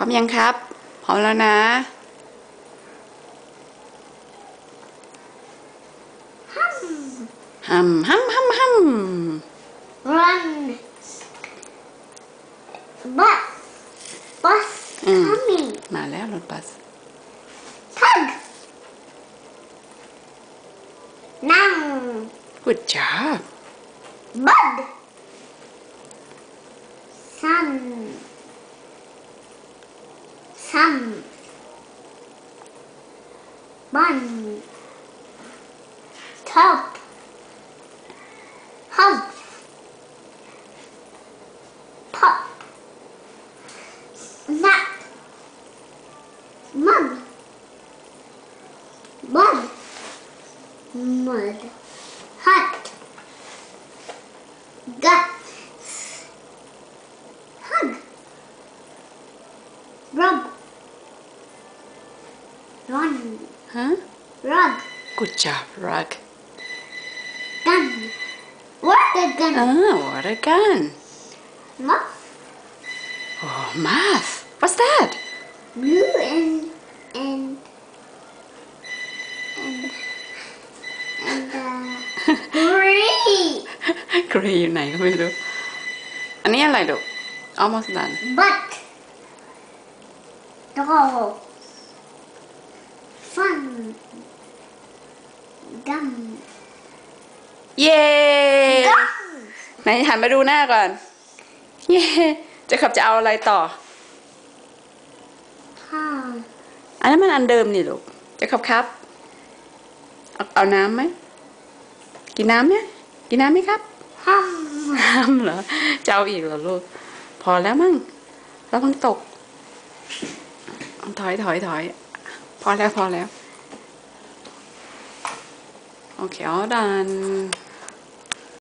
พร้อมยังครับ พร้อมแล้วนะฮัมฮัมฮัมฮัม Run. Bus. Bus Mm. coming. มาแล้วรถบัส Tug. Now. Good job Bud. Sun. Come. Bun. Top. Hub. Pop. Nap. Mum. Bun. Mud. Hut. Gut. hug, Rub. Run. ฮะ Rug. Good job rug Gun. Water gun. เออ what a gun Muff. oh math what's that Blue and and and and uh, green. กรีอยู่ไหนก็ไม่รู้ อันนี้อะไรลูก almost done Butt. Doll. Fun. Gum. เย้ Gum. ไหนหันมาดูหน้าก่อน เย้จะขับจะเอาอะไรต่อ Huh. อันนั้นมันอันเดิมนี่ลูกจะขับครับ เอาเอาน้ำไหมกินน้ำเนี่ยกินน้ำไหมครับ Hum. น้ำเหรอจะเอาอีกเหรอลูกพอแล้วมั้งแล้วมันตกถอยถอยถอย พอแล้วพอแล้วโอเค all done